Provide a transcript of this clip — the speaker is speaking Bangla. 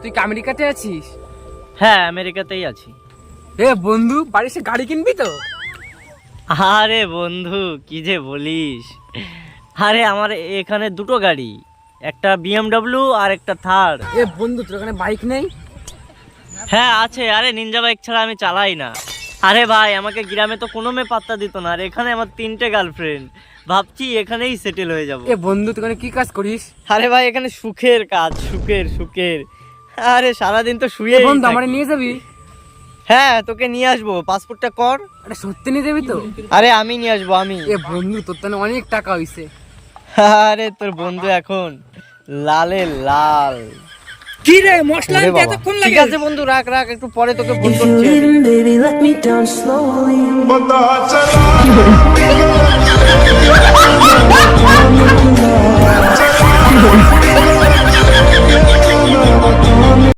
তুই কি আমেরিকাতে আছিস? হ্যাঁ আমেরিকাতেই আছি। এ বন্ধু বাড়ি সে গাড়ি কিনবি তো? আরে বন্ধু কি যে বলিস। আরে আমার এখানে দুটো গাড়ি একটা বিএমডব্লিউ আর একটা থার। এ বন্ধু তোর ওখানে বাইক নেই? হ্যাঁ আছে। আরে নিনজা বাইক ছাড়া আমি চালাই না। আরে ভাই আমাকে গ্রামে তো কোনো মেয়ে পাত্তা দিত না আর এখানে আমার তিনটে গার্লফ্রেন্ড। ভাবছি এখানেই সেটেল হয়ে যাব। এ বন্ধু তুই ওখানে কি কাজ করিস? আরে ভাই এখানে সুখের কাজ সুখের সুখের। আরে সারাদিন তো শুয়ে বন্ধু আমার নিয়ে যাবি? হ্যাঁ তোকে নিয়ে আসব পাসপোর্টটা কর। আরে সত্যি নিয়ে যাবি তো? আরে আমি নিয়ে আসব আমি। এ বন্ধু তোর তো অনেক টাকা হইছে। আরে তোর বন্ধু এখন লালে লাল। কি রে মশলা ওরে বাবা। ঠিক আছে বন্ধু রাখ রাখ একটু পরে তোকে ফোন করছি।